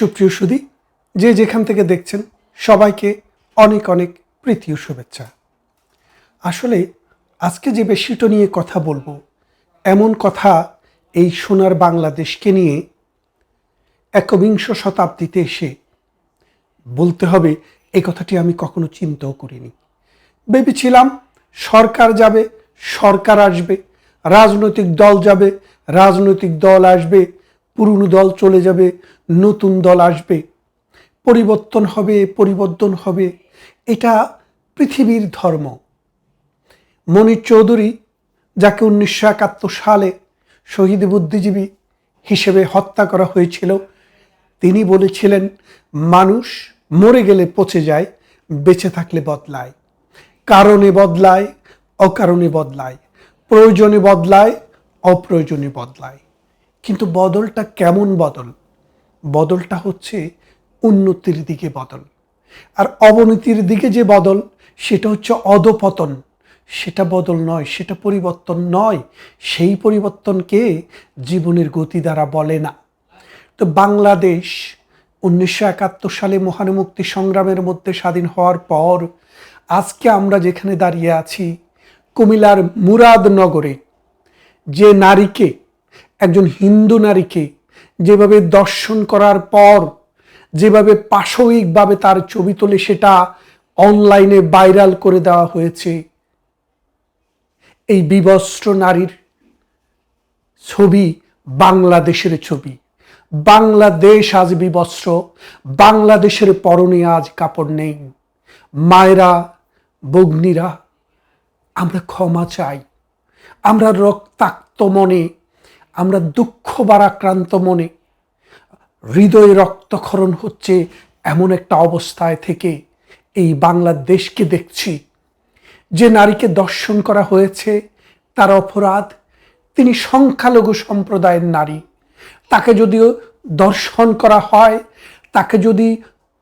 সুপ্রিয় সুদী যে যেখান থেকে দেখছেন, সবাইকে অনেক অনেক প্রীতি ও শুভেচ্ছা। আসলে আজকে যে বিষয়টা নিয়ে কথা বলব, এমন কথা এই সোনার বাংলাদেশকে নিয়ে একবিংশ শতাব্দীতে এসে বলতে হবে এই কথাটি আমি কখনো চিন্তাও করিনি। ভেবেছিলাম সরকার যাবে, সরকার আসবে, রাজনৈতিক দল যাবে, রাজনৈতিক দল আসবে পুরনো দল চলে যাবে, নতুন দল আসবে। পরিবর্তন হবে পরিবর্তন হবে। এটা পৃথিবীর ধর্ম। মনির চৌধুরী, যাকে উনিশশো একাত্তর সালে শহীদ বুদ্ধিজীবী হিসেবে হত্যা করা হয়েছিল, তিনি বলেছিলেন, মানুষ মরে গেলে পচে যায়, বেঁচে থাকলে বদলায়। কারণে বদলায়, অকারণে বদলায়। প্রয়োজনে বদলায়, অপ্রয়োজনে বদলায়। কিন্তু বদলটা কেমন বদল? বদলটা হচ্ছে উন্নতির দিকে বদল। আর অবনতির দিকে যে বদল, সেটা হচ্ছে অধপতন। সেটা বদল নয়, সেটা পরিবর্তন নয়। সেই পরিবর্তনকে জীবনের গতি দ্বারা বলে না। তো বাংলাদেশ উনিশশো একাত্তর সালে মহান মুক্তি সংগ্রামের মধ্যে স্বাধীন হওয়ার পর, আজকে আমরা যেখানে দাঁড়িয়ে আছি, কুমিল্লার মুরাদনগরে, যে নারীকে একজন হিন্দু নারীকে যেভাবে দর্শন করার পর, যেভাবে পাশবিকভাবে তার ছবি তুলে, সেটা অনলাইনে ভাইরাল করে দেওয়া হয়েছে। এই বিবস্ত্র নারীর ছবি বাংলাদেশের ছবি। বাংলাদেশ আজ বিবস্ত্র, বাংলাদেশের পরনে আজ কাপড় নেই। মায়েরা বগ্নিরা আমরা ক্ষমা চাই। আমরা রক্তাক্ত মনে আমরা দুঃখ বারাক্রান্ত মনে, হৃদয়ে রক্তক্ষরণ হচ্ছে এমন একটা অবস্থায় থেকে এই বাংলাদেশকে দেখছি। যে নারীকে দর্শন করা হয়েছে, তার অপরাধ, তিনি সংখ্যালঘু সম্প্রদায়ের নারী। তাকে যদিও দর্শন করা হয়, তাকে যদি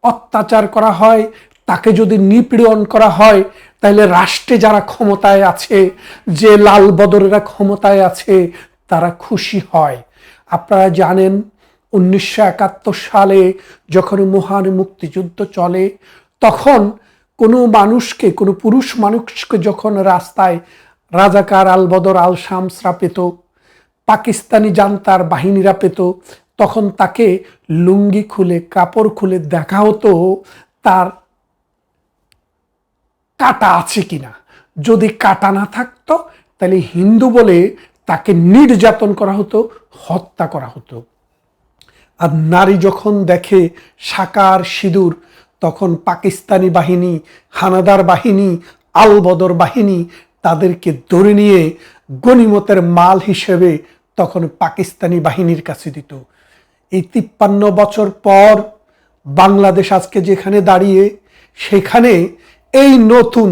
অত্যাচার করা হয়, তাকে যদি নিপীড়ন করা হয় তাহলে রাষ্ট্রে যারা ক্ষমতায় আছে, যে লাল বদরেরা ক্ষমতায় আছে তারা খুশি হয়। আপনারা জানেন, উনিশশো একাত্তর সালে যখন মহান মুক্তিযুদ্ধ চলে, তখন কোনো মানুষকে, কোনো পুরুষ মানুষকে যখন রাস্তায় রাজাকার আলবদর আল শামসরা পেত, পাকিস্তানি জান্তার বাহিনীরা পেত, তখন তাকে লুঙ্গি খুলে, কাপড় খুলে দেখা হতো, তার কাটা আছে কিনা? যদি কাটা না থাকতো, তাহলে হিন্দু বলে তাকে নির্যাতন করা হতো, হত্যা করা হতো। আর নারী যখন দেখে সাকার সিঁদুর, তখন পাকিস্তানি বাহিনী, হানাদার বাহিনী আলবদর বাহিনী তাদেরকে ধরে নিয়ে গনিমতের মাল হিসেবে তখন পাকিস্তানি বাহিনীর কাছে দিত। এই তিপ্পান্ন বছর পর বাংলাদেশ আজকে যেখানে দাঁড়িয়ে, সেখানে এই নতুন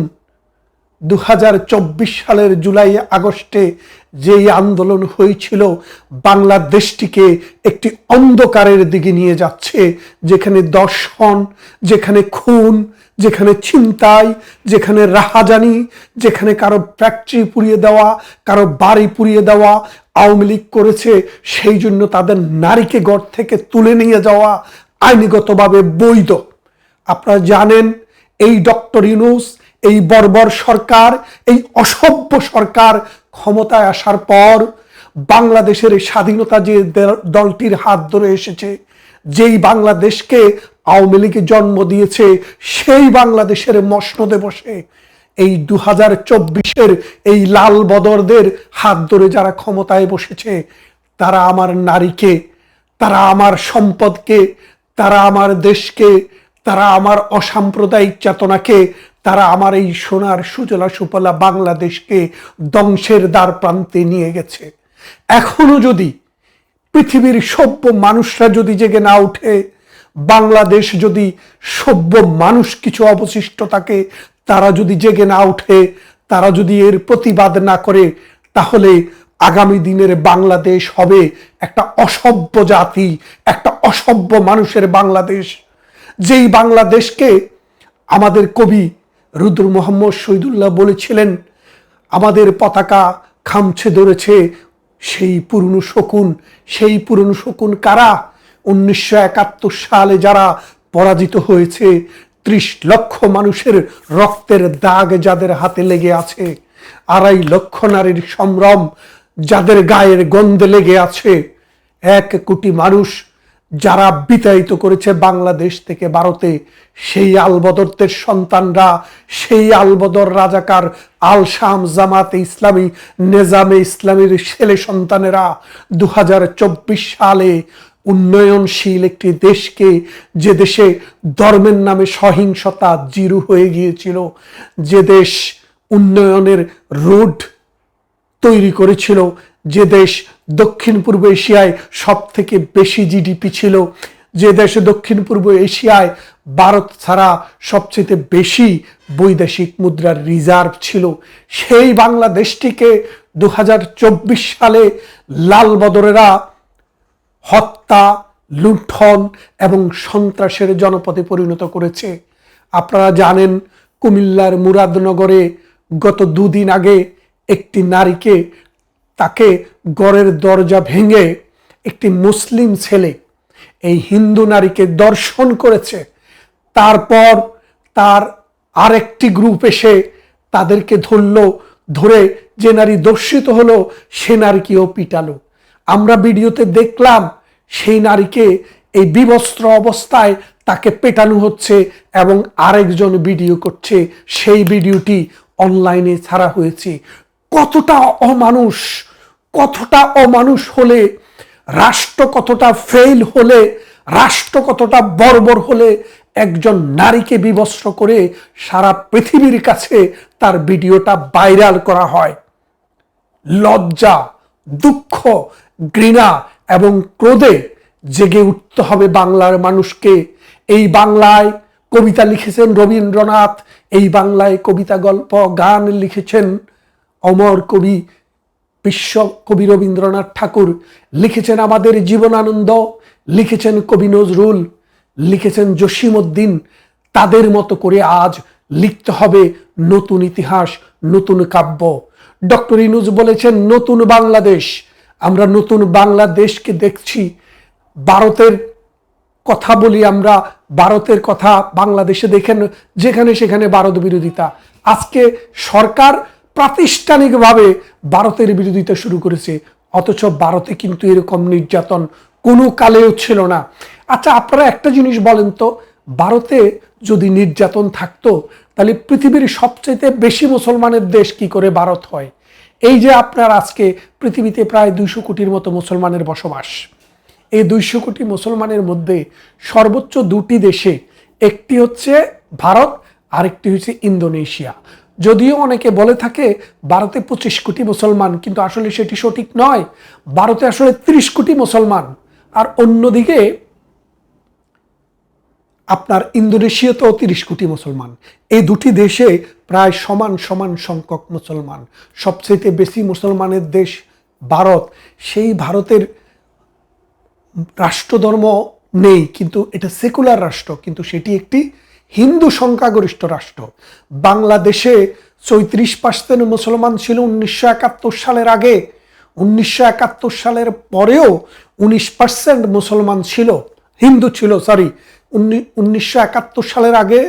দু হাজার চব্বিশ সালের জুলাই, আগস্টে যেই আন্দোলন হয়েছিল, বাংলাদেশটিকে একটি অন্ধকারের দিকে নিয়ে যাচ্ছে, যেখানে দর্শন, যেখানে খুন, যেখানে ছিনতাই, যেখানে রাহাজানি, যেখানে কারও ফ্যাক্টরি পুড়িয়ে দেওয়া, কারও বাড়ি পুড়িয়ে দেওয়া আওয়ামী লীগ করেছে, সেই জন্য তাদের নারীকে গড় থেকে তুলে নিয়ে যাওয়া আইনগতভাবে বৈধ। আপনারা জানেন, এই ডক্টর ইউনুস এই বর্বর সরকার, এই অসভ্য সরকার ক্ষমতায় আসার পর বাংলাদেশের স্বাধীনতা যে দলটির হাত ধরে এসেছে, যেই বাংলাদেশকে আওয়ামী লীগে জন্ম দিয়েছে, সেই বাংলাদেশের মসনদে বসে এই দু হাজার চব্বিশের এই লাল বদরদের হাত ধরে যারা ক্ষমতায় বসেছে, তারা আমার নারীকে, তারা আমার সম্পদকে, তারা আমার দেশকে, তারা আমার অসাম্প্রদায়িক চেতনাকে তারা আমার এই সোনার সুজলা সুপলা বাংলাদেশকে ধ্বংসের দ্বার প্রান্তে নিয়ে গেছে। এখনও যদি পৃথিবীর সভ্য মানুষরা যদি জেগে না উঠে বাংলাদেশ যদি সভ্য মানুষ কিছু অবশিষ্ট থাকে, তারা যদি জেগে না উঠে তারা যদি এর প্রতিবাদ না করে, তাহলে আগামী দিনের বাংলাদেশ হবে একটা অসভ্য জাতি, একটা অসভ্য মানুষের বাংলাদেশ। যেই বাংলাদেশকে আমাদের কবি রুদ্র মোহাম্মদ শহীদুল্লাহ বলেছিলেন, আমাদের পতাকা খামছে ধরেছে সেই পুরনো শকুন। সেই পুরনো শকুন কারা? উনিশশো একাত্তর সালে যারা পরাজিত হয়েছে, ত্রিশ লক্ষ মানুষের রক্তের দাগ যাদের হাতে লেগে আছে, আড়াই লক্ষ নারীর সম্ভ্রম যাদের গায়ের গন্ধে লেগে আছে, এক কোটি মানুষ যারা বিতাড়িত করেছে বাংলাদেশ থেকে ভারতে, সেই আলবদরদের সন্তানরা, সেই আলবদর রাজাকার আল শাম জামাতে ইসলামী, নেজামে ইসলামীর ছেলে সন্তানেরা দু হাজার চব্বিশ সালে উন্নয়নশীল একটি দেশকে, যে দেশে ধর্মের নামে সহিংসতা জিরু হয়ে গিয়েছিল, যে দেশ উন্নয়নের রোড তৈরি করেছিল, যে দেশ দক্ষিণ পূর্ব এশিয়ায় সব থেকে বেশি জিডিপি ছিল। যে দেশে দক্ষিণ পূর্ব এশিয়ায় ভারত ছাড়া সবচেয়ে বেশি বৈদেশিক মুদ্রার রিজার্ভ ছিল। সেই বাংলাদেশটিকে দুহাজার চব্বিশ সালে লাল বদরেরা হত্যা, লুণ্ঠন এবং সন্ত্রাসের জনপদে পরিণত করেছে। আপনারা জানেন, কুমিল্লার মুরাদনগরে গত দুদিন আগে একটি নারীকে তাকে গড়ের দরজা ভেঙে একটি মুসলিম ছেলে, এই হিন্দু নারীকে দর্শন করেছে। তারপর তার আরেকটি গ্রুপ এসে তাদেরকে ধরল, ধরে যে নারী দর্শিত হলো সে নারীকেও পিটালো। আমরা ভিডিওতে দেখলাম সেই নারীকে এই বিবস্ত্র অবস্থায় তাকে পেটানো হচ্ছে এবং আরেকজন ভিডিও করছে। সেই ভিডিওটি অনলাইনে ছাড়া হয়েছে। কতটা অমানুষ! কতটা অমানুষ হলে, রাষ্ট্র কতটা ফেল হলে, রাষ্ট্র কতটা বর্বর হলে একজন নারীকে বিবস্ত্র করে সারা পৃথিবীর কাছে তার ভিডিওটা ভাইরাল করা হয়। লজ্জা, দুঃখ, ঘৃণা এবং ক্রোধে জেগে উঠতে হবে বাংলার মানুষকে। এই বাংলায় কবিতা লিখেছেন রবীন্দ্রনাথ, এই বাংলায় কবিতা, গল্প, গান লিখেছেন অমর কবি বিশ্ব কবি রবীন্দ্রনাথ ঠাকুর লিখেছেন আমাদের জীবনানন্দ, লিখেছেন কবি নজরুল, লিখেছেন জসিমউদ্দিন। তাদের মতো করে আজ লিখতে হবে নতুন ইতিহাস, নতুন কাব্য। ডক্টর ইনুজ বলেছেন, নতুন বাংলাদেশ। আমরা নতুন বাংলাদেশকে দেখছি। ভারতের কথা বলি আমরা, ভারতের কথা বাংলাদেশে দেখেন, যেখানে সেখানে ভারত বিরোধিতা। আজকে সরকার প্রাতিষ্ঠানিকভাবে ভারতের বিরোধিতা শুরু করেছে, অথচ ভারতে কিন্তু এরকম নির্যাতন কোনো কালেও ছিল না। আচ্ছা আপনারা একটা জিনিস বলেন তো, ভারতে যদি নির্যাতন থাকতো, তাহলে পৃথিবীর সবচেয়ে বেশি মুসলমানের দেশ কি করে ভারত হয়? এই যে আপনার আজকে পৃথিবীতে প্রায় দুইশো কোটির মতো মুসলমানের বসবাস, এই দুইশো কোটি মুসলমানের মধ্যে সর্বোচ্চ দুটি দেশে, একটি হচ্ছে ভারত, আরেকটি হচ্ছে ইন্দোনেশিয়া। যদিও অনেকে বলে থাকে, ভারতে পঁচিশ কোটি মুসলমান, কিন্তু আসলে সেটি সঠিক নয়। ভারতে আসলে ত্রিশ কোটি মুসলমান। আর অন্যদিকে, আপনার ইন্দোনেশিয়াতেও তিরিশ কোটি মুসলমান। এই দুটি দেশে প্রায় সমান সমান সংখ্যক মুসলমান। সবচেয়ে বেশি মুসলমানের দেশ ভারত। সেই ভারতের রাষ্ট্রধর্ম নেই, কিন্তু এটা সেকুলার রাষ্ট্র, কিন্তু সেটি একটি হিন্দু সংখ্যাগরিষ্ঠ রাষ্ট্র। বাংলাদেশে চৌত্রিশ পার্সেন্ট মুসলমান ছিল উনিশশো একাত্তর সালের আগে। উনিশশো একাত্তর সালের পরেও উনিশ পার্সেন্ট মুসলমান ছিল, হিন্দু ছিল সরি উনিশশো একাত্তর সালের আগে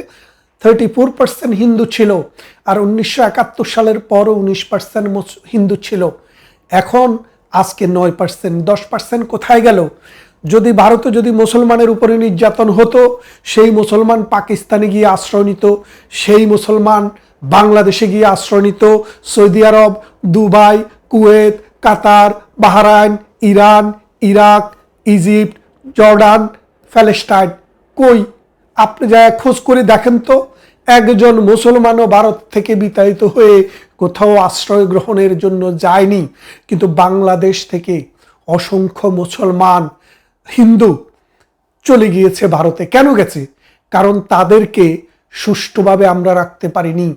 থার্টি ফোর পার্সেন্ট হিন্দু ছিল আর উনিশশো একাত্তর সালের পরও উনিশ পার্সেন্ট হিন্দু ছিল। এখন আজকে নয় পার্সেন্ট, দশ পার্সেন্ট কোথায় গেল? যদি ভারতে যদি মুসলমানের উপরে নির্যাতন হতো, সেই মুসলমান পাকিস্তানে গিয়ে আশ্রয় নিত, সেই মুসলমান বাংলাদেশে গিয়ে আশ্রয় নিত, Saudi Arab, Dubai, Kuwait, Qatar, Bahrain, Iran, Iraq, Egypt, Jordan Palestine কই? আপনি যা খোঁজ করে দেখেন তো, একজন মুসলমানও ভারত থেকে বিতাড়িত হয়ে কোথাও আশ্রয় গ্রহণের জন্য যায়নি। কিন্তু বাংলাদেশ থেকে অসংখ্য মুসলমান হিন্দু চলে গিয়েছে ভারতে। কেন গেছে? কারণ তাদেরকে সুষ্ঠুভাবে আমরা রাখতে পারিনি।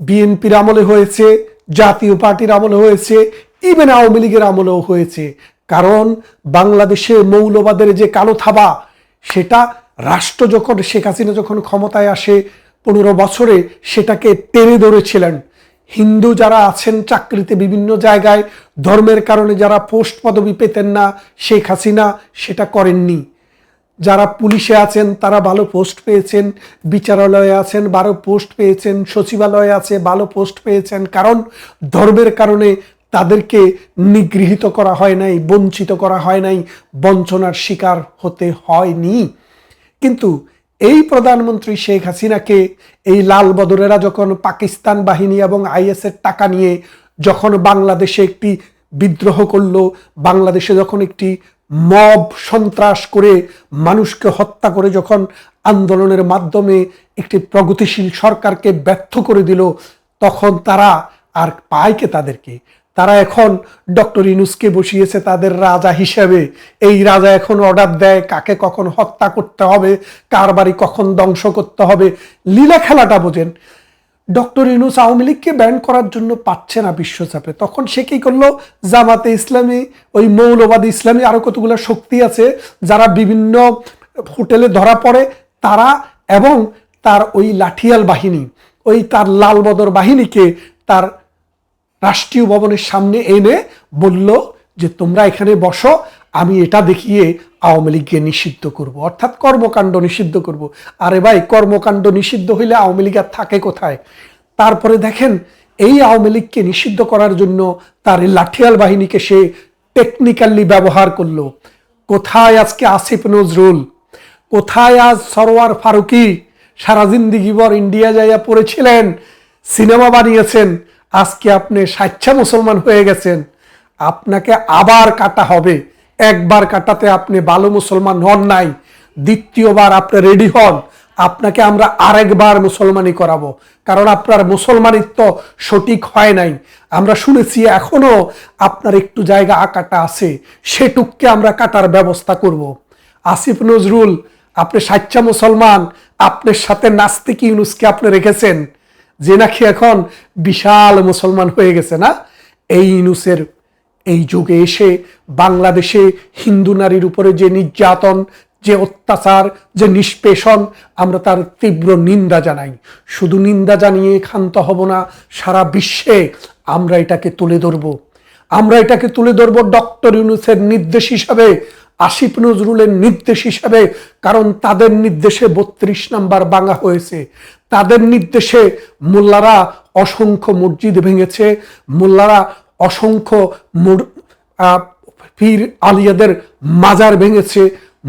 বিএনপির আমলে হয়েছে, জাতীয় পার্টির আমলে হয়েছে ইভেন আওয়ামী লীগের আমলেও হয়েছে। কারণ বাংলাদেশে মৌলবাদের যে কালো থাবা, সেটা রাষ্ট্র যখন শেখ হাসিনা যখন ক্ষমতায় আসে, পনেরো বছরে সেটাকে টেনে ধরেছিলেন। হিন্দু যারা আছেন চাকরিতে বিভিন্ন জায়গায়, ধর্মের কারণে যারা পোস্ট পদবি পেতেন না, শেখ হাসিনা সেটা করেননি। যারা পুলিশে আছেন, তারা ভালো পোস্ট পেয়েছেন, বিচারালয়ে আছেন, ভালো পোস্ট পেয়েছেন, সচিবালয়ে আছে, ভালো পোস্ট পেয়েছেন, কারণ ধর্মের কারণে তাদেরকে নিগৃহীত করা হয় নাই, বঞ্চিত করা হয় নাই, বঞ্চনার শিকার হতে হয়নি। কিন্তু এই প্রধানমন্ত্রী শেখ হাসিনাকে এই লাল বদরেরা যখন পাকিস্তান বাহিনী এবং আইএসের টাকা নিয়ে যখন বাংলাদেশে একটি বিদ্রোহ করল, বাংলাদেশে যখন একটি মব সন্ত্রাস করে মানুষকে হত্যা করে যখন আন্দোলনের মাধ্যমে একটি প্রগতিশীল সরকারকে ব্যর্থ করে দিল, তখন তারা আর পায়কে তাদেরকে? তারা এখন ডক্টর ইনুসকে বসিয়েছে তাদের রাজা হিসেবে। এই রাজা এখন অর্ডার দেয় কাকে কখন হত্যা করতে হবে, কার বাড়ি কখন ধ্বংস করতে হবে। লীলা খেলাটা বোঝেন। ডক্টর ইনুস আওয়ামী লীগকে ব্যান করার জন্য পাচ্ছে না বিশ্বচাপে। তখন সে কী করল? জামাতে ইসলামী, ওই মৌলবাদী ইসলামী আরও কতগুলো শক্তি আছে যারা বিভিন্ন হোটেলে ধরা পড়ে, তারা এবং তার ওই লাঠিয়াল বাহিনী, ওই তার লালবদর বাহিনীকে তার রাষ্ট্রীয় ভবনের সামনে এনে বলল যে, তোমরা এখানে বসো, আমি এটা দেখিয়ে আওয়ামী লীগকে নিষিদ্ধ করব। অর্থাৎ কর্মকাণ্ড নিষিদ্ধ করব। আরে ভাই, কর্মকাণ্ড নিষিদ্ধ হইলে আওয়ামী লীগ আর থাকে কোথায়? তারপরে দেখেন, এই আওয়ামী লীগকে নিষিদ্ধ করার জন্য তার লাঠিয়াল বাহিনীকে সে টেকনিক্যালি ব্যবহার করল। কোথায় আজকে আসিফ নজরুল? কোথায় আজ সরোয়ার ফারুকি? সারা জিন্দিগিবর ইন্ডিয়া যাইয়া পড়েছিলেন, সিনেমা বানিয়েছেন আজকে আপনি স্বেচ্ছা মুসলমান হয়ে গেছেন, আপনাকে আবার কাটা হবে। একবার কাটাতে আপনি ভালো মুসলমান হন নাই, দ্বিতীয়বার আপনি রেডি হন, আপনাকে আমরা আরেকবার মুসলমানি করাবো। কারণ আপনার মুসলমানিত্ব সঠিক হয় নাই। আমরা শুনেছি এখনও আপনার একটু জায়গা আকাটা আছে, সেটুককে আমরা কাটার ব্যবস্থা করব। আসিফ নজরুল, আপনি সাচ্চা মুসলমান, আপনার সাথে নাস্তিক ইউনুসকে আপনি রেখেছেন। যে নাকি এখন বিশাল মুসলমান হয়ে গেছে না? এই ইউনুসের এই যুগে এসে বাংলাদেশে হিন্দু নারীর উপরে যে নির্যাতন, যে অত্যাচার, যে নিষ্পেষণ, আমরা তার তীব্র নিন্দা জানাই। শুধু নিন্দা জানিয়ে ক্ষান্ত হব না, সারা বিশ্বে আমরা এটাকে তুলে ধরব। আমরা এটাকে তুলে ধরব ডক্টর ইউনুসের নির্দেশ হিসাবে। আসিফ নজরুলের নির্দেশ হিসাবে, কারণ তাদের নির্দেশে বত্রিশ নাম্বার বাঙা হয়েছে। তাদের নির্দেশে মোল্লারা অসংখ্য মসজিদ ভেঙেছে। মোল্লারা অসংখ্য পীর আলিয়াদের মাজার ভেঙেছে,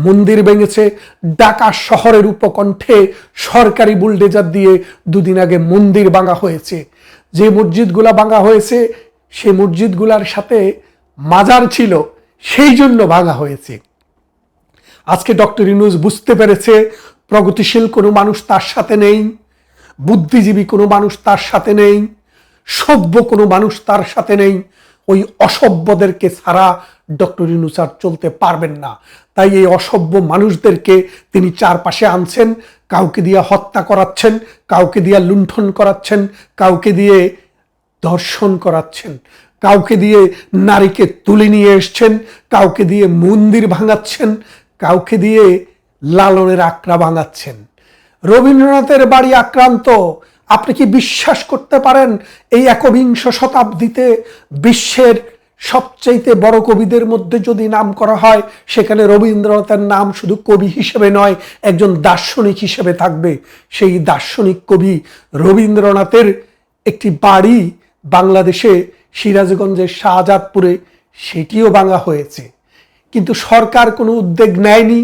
মন্দির ভেঙেছে। ঢাকা শহরের উপকণ্ঠে সরকারি বুলডেজার দিয়ে দুদিন আগে মন্দির ভাঙা হয়েছে। যে মসজিদগুলা ভাঙা হয়েছে, সে মসজিদগুলার সাথে মাজার ছিল। সেই জন্য ভাঙা হয়েছে। আজকে ডক্টর ইনুজ বুঝতে পেরেছে, প্রগতিশীল কোনো মানুষ তার সাথে নেই, বুদ্ধিজীবী কোনো মানুষ তার সাথে নেই, সভ্য কোনো মানুষ তার সাথে নেই, ওই অসভ্যদেরকে ছাড়া ডক্টর ইনুসার চলতে পারবেন না। তাই এই অসভ্য মানুষদেরকে তিনি চারপাশে আনছেন, কাউকে দিয়ে হত্যা করাচ্ছেন, কাউকে দিয়ে লুণ্ঠন করাচ্ছেন, কাউকে দিয়ে দর্শন করাচ্ছেন। কাউকে দিয়ে নারীকে তুলে নিয়ে এসছেন, কাউকে দিয়ে মন্দির ভাঙাচ্ছেন, কাউকে দিয়ে লালনের আঁকড়া ভাঙাচ্ছেন। রবীন্দ্রনাথের বাড়ি আক্রান্ত, আপনি কি বিশ্বাস করতে পারেন এই একবিংশ শতাব্দীতে বিশ্বের সবচাইতে বড় কবিদের মধ্যে যদি নাম করা হয়, সেখানে রবীন্দ্রনাথের নাম শুধু কবি হিসেবে নয়, একজন দার্শনিক হিসেবে থাকবে। সেই দার্শনিক কবি রবীন্দ্রনাথের একটি বাড়ি বাংলাদেশে সিরাজগঞ্জের শাহজাদপুরে সেটিও ভাঙা হয়েছে। কিন্তু সরকার কোনো উদ্যোগ নেয়নি।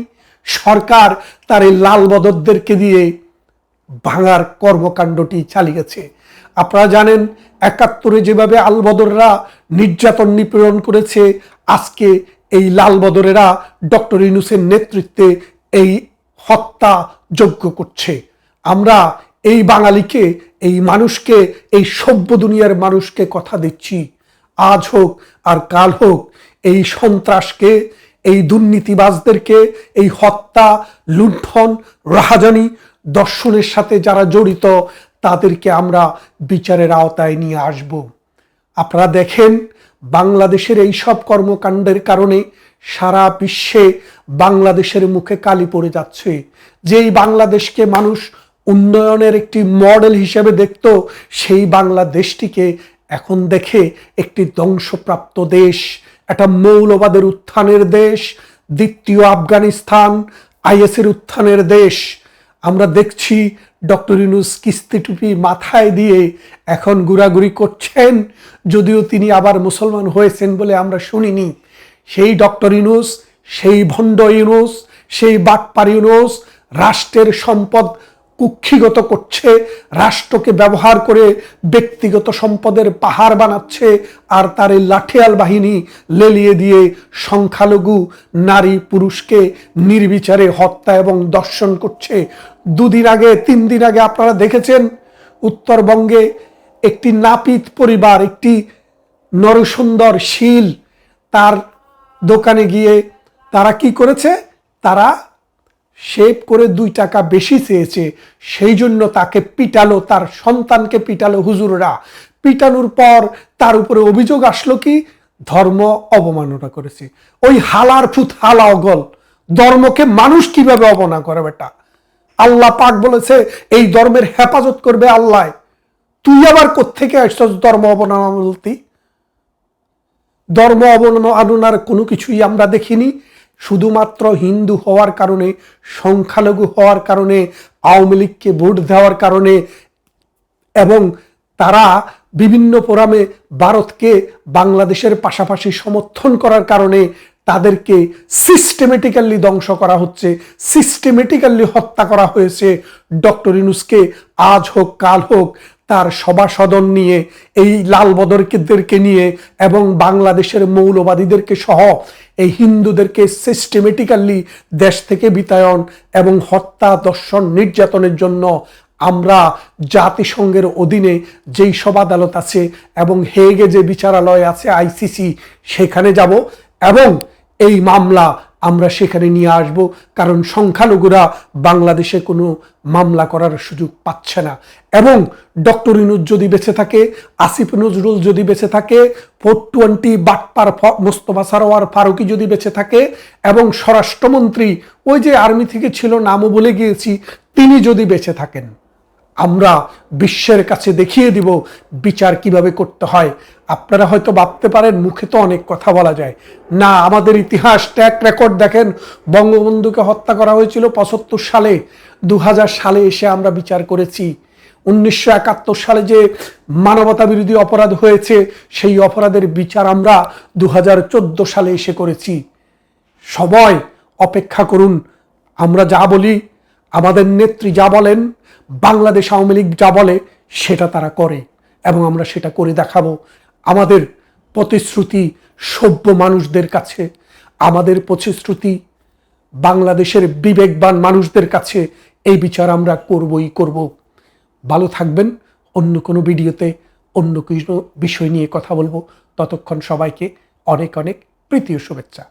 সরকার তার এই লাল বদরদেরকে দিয়ে ভাঙার কর্মকাণ্ডটি চালিয়েছে। আপনারা জানেন, একাত্তরে যেভাবে আলবদররা নির্যাতন নিপীড়ন করেছে, আজকে এই লাল বদরেরা ডক্টর ইনুসের নেতৃত্বে এই হত্যা যোগ্য করছে। আমরা এই বাঙালিকে এই মানুষকে, এই সভ্য দুনিয়ার মানুষকে কথা দিচ্ছি। আজ হোক আর কাল হোক, এই সন্ত্রাসকে, এই দুর্নীতিবাজদেরকে, এই হত্যা, লুণ্ঠন, রাহাজানি, দর্শনের সাথে যারা জড়িত, তাদেরকে আমরা বিচারের আওতায় নিয়ে আসব। আপনারা দেখেন, বাংলাদেশের এই সব কর্মকাণ্ডের কারণে সারা বিশ্বে বাংলাদেশের মুখে কালি পড়ে যাচ্ছে। যেই বাংলাদেশকে মানুষ উন্নয়নের একটি মডেল হিসেবে দেখত, সেই বাংলাদেশটিকে এখন দেখে একটি ধ্বংসপ্রাপ্ত দেশ, একটা মৌলবাদের উত্থানের দেশ, দ্বিতীয় আফগানিস্তান, আইএসের উত্থানের দেশ। আমরা দেখছি ডক্টর ইউনুস কিস্তি টুপি মাথায় দিয়ে এখন ঘোরাঘুরি করছেন, যদিও তিনি আবার মুসলমান হয়েছেন বলে আমরা শুনিনি। সেই ডক্টর ইউনুস, সেই ভণ্ড ইউনুস, সেই বাটপার ইউনুস, রাষ্ট্রের সম্পদ কুক্ষিগত করছে, রাষ্ট্রকে ব্যবহার করে ব্যক্তিগত সম্পদের পাহাড় বানাচ্ছে আর তার এই লাঠিয়াল বাহিনী লেলিয়ে দিয়ে সংখ্যালঘু নারী পুরুষকে নির্বিচারে হত্যা এবং দর্শন করছে। দুদিন আগে, তিন দিন আগে আপনারা দেখেছেন, উত্তরবঙ্গে একটি নাপিত পরিবার, একটি নরসুন্দর শীল তার দোকানে গিয়ে তারা কি করেছে? তারা শেভ করে দুই টাকা বেশি চেয়েছে, সেই জন্য তাকে পিটালো, তার সন্তানকে পিটালো হুজুররা। পিটানোর পর তার উপরে অভিযোগ আসলো কি? ধর্ম অবমাননা করেছে। ওই হালার ফুত হালা অগল। ধর্মকে মানুষ কীভাবে অবমাননা করে বেটা? আল্লাহ পাক বলেছে, এই ধর্মের হেফাজত করবে আল্লাহ। তুই আবার কোত্থেকে আসছস ধর্ম অবমাননা বলতি? ধর্ম অবমাননার কোনো কিছুই আমরা দেখিনি। শুধুমাত্র হিন্দু হওয়ার কারণে, সংখ্যালঘু হওয়ার কারণে, আওয়ামী লীগকে ভোট দেওয়ার কারণে এবং তারা বিভিন্ন ফোরামে ভারতকে বাংলাদেশের পাশাপাশি সমর্থন করার কারণে তাদেরকে সিস্টেমেটিক্যালি ধ্বংস করা হচ্ছে সিস্টেমেটিক্যালি হত্যা করা হয়েছে। ডক্টর ইনুসকে আজ হোক, কাল হোক তার সভাসদন নিয়ে, এই লাল বদরকেদেরকে নিয়ে এবং বাংলাদেশের মৌলবাদীদেরকে সহ এই হিন্দুদেরকে সিস্টেমেটিক্যালি দেশ থেকে বিতায়ন এবং হত্যা দর্শন নির্যাতনের জন্য আমরা জাতিসংঘের অধীনে যেই সব আদালত আছে এবং হেগে যে বিচারালয় আছে আইসিসি, সেখানে যাব এবং এই মামলা আমরা সেখানে নিয়ে আসব, কারণ সংখ্যালঘুরা বাংলাদেশে কোনো মামলা করার সুযোগ পাচ্ছে না। এবং ডক্টর ইনুজ যদি বেঁচে থাকে, আসিফ নজরুল যদি বেঁচে থাকে ফোর টোয়েন্টি বাটপার মোস্তফা সারোয়ার ফারুকি যদি বেঁচে থাকে, এবং স্বরাষ্ট্রমন্ত্রী ওই যে আর্মি থেকে ছিল, নামও বলে গিয়েছি, তিনি যদি বেঁচে থাকেন। আমরা বিশ্বের কাছে দেখিয়ে দিব বিচার কীভাবে করতে হয়। আপনারা হয়তো ভাবতে পারেন, মুখে তো অনেক কথা বলা যায়। না, আমাদের ইতিহাস ট্র্যাক রেকর্ড দেখেন, বঙ্গবন্ধুকে হত্যা করা হয়েছিল পঁচাত্তর সালে। দু হাজার সালে এসে আমরা বিচার করেছি। উনিশশো একাত্তর সালে যে মানবতা বিরোধী অপরাধ হয়েছে, সেই অপরাধের বিচার আমরা দু হাজার চোদ্দ সালে এসে করেছি। সবাই অপেক্ষা করুন, আমরা যা বলি, আমাদের নেত্রী যা বলেন বাংলাদেশ আওয়ামী লীগ যা বলে, সেটা তারা করে। এবং আমরা সেটা করে দেখাবো। আমাদের প্রতিশ্রুতি সভ্য মানুষদের কাছে, আমাদের প্রতিশ্রুতি বাংলাদেশের বিবেকবান মানুষদের কাছে, এই বিচার আমরা করবই করব। ভালো থাকবেন। অন্য কোনো ভিডিওতে অন্য কোনো বিষয় নিয়ে কথা বলব। ততক্ষণ সবাইকে অনেক অনেক প্রীতি ও শুভেচ্ছা।